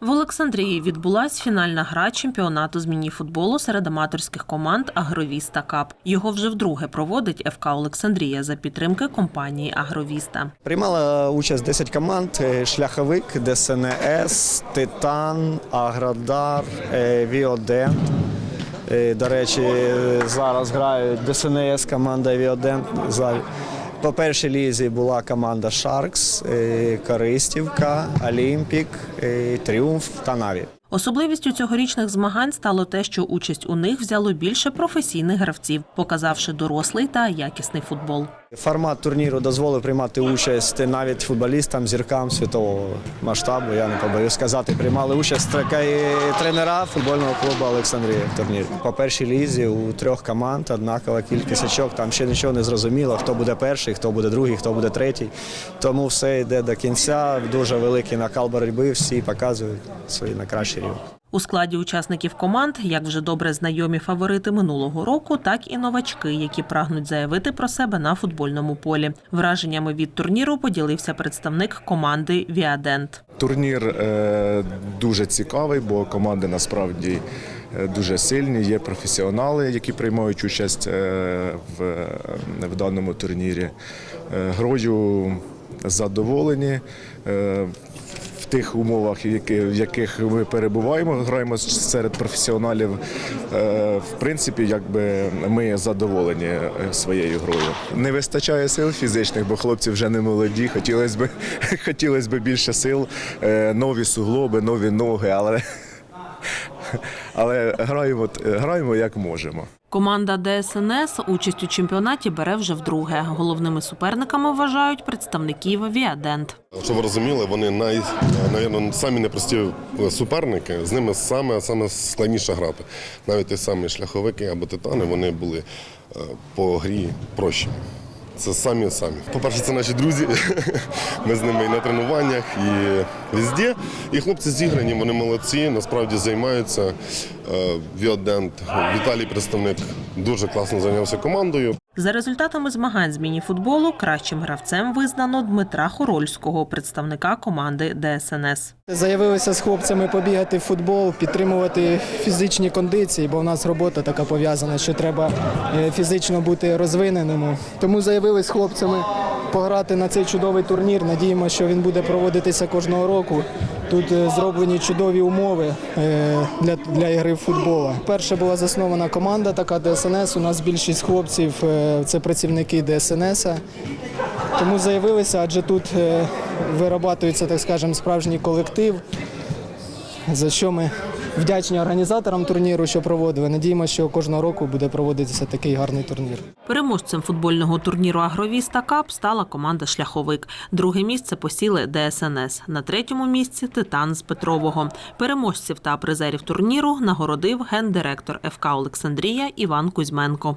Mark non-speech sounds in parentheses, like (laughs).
В Олександрії відбулась фінальна гра чемпіонату з міні-футболу серед аматорських команд Агровіста Кап. Його вже вдруге проводить ФК Олександрія за підтримки компанії Агровіста. Приймала участь 10 команд: е, Шляховик, ДСНС, Титан, Аградар, е, Віодент. Е, До речі, зараз грають ДСНС, команда Віодент. По першій лізі була команда Шаркс, е, Користівка, Олімпік, е, Тріумф та Наві. Особливістю цьогорічних змагань стало те, що участь у них взяло більше професійних гравців, показавши дорослий та якісний футбол. Формат турніру дозволив приймати участь навіть футболістам, зіркам світового масштабу. Я не побоюсь сказати, приймали участь тренера футбольного клубу Олександрія в турнірі. По першій лізі у трьох команд однакова кількість очок. Там ще нічого не зрозуміло, хто буде перший, хто буде другий, хто буде третій. Тому все йде до кінця. Дуже великий накал боротьби. Всі показують свої найкращі рівні. У складі учасників команд як вже добре знайомі фаворити минулого року, так і новачки, які прагнуть заявити про себе на футбольному полі. Враженнями від турніру поділився представник команди Віадент. Турнір е, дуже цікавий, бо команди насправді е, дуже сильні. Є професіонали, які приймають участь е, в, даному турнірі. Грою задоволені. Тих умовах, в яких ми перебуваємо, граємо серед професіоналів. Е, В принципі, якби ми задоволені е, своєю грою. Не вистачає сил фізичних, бо хлопці вже не молоді. Хотілося б, (laughs) хотілося б більше сил, е, нові суглоби, нові ноги, але, але граємо, граємо як можемо. Команда ДСНС участь у чемпіонаті бере вже вдруге. Головними суперниками вважають представників Віадент. Щоб ви розуміли, вони най, навірно, самі непрості суперники. З ними саме, саме складніше грати. Навіть ті самі шляховики або титани вони були е, по грі прощі. Це самі самі. По-перше, це наші друзі. (laughs) Ми з ними і на тренуваннях, і везде. І хлопці зіграні, вони молодці, насправді займаються. Е, Віодент, Віталій представник дуже класно зайнявся командою. За результатами змагань з міні-футболу кращим гравцем визнано Дмитра Хорольського, представника команди ДСНС. Заявилися з хлопцями побігати в футбол, підтримувати фізичні кондиції, бо в нас робота така пов'язана, що треба е, фізично бути розвиненим. Тому заявилися з хлопцями пограти на цей чудовий турнір. Надіємося, що він буде проводитися кожного року. Тут е, зроблені чудові умови е, для, для ігри в футбол. Перша була заснована команда, така ДСНС. У нас більшість хлопців е, це працівники ДСНС. Тому заявилися, адже тут вирабатується, так скажемо, справжній колектив, за що ми вдячні організаторам турніру, що проводили. Надіємося, що кожного року буде проводитися такий гарний турнір. Переможцем футбольного турніру Агровіста Кап стала команда Шляховик. Друге місце посіли ДСНС. На третьому місці Титан з Петрового. Переможців та призерів турніру нагородив гендиректор ФК Олександрія Іван Кузьменко.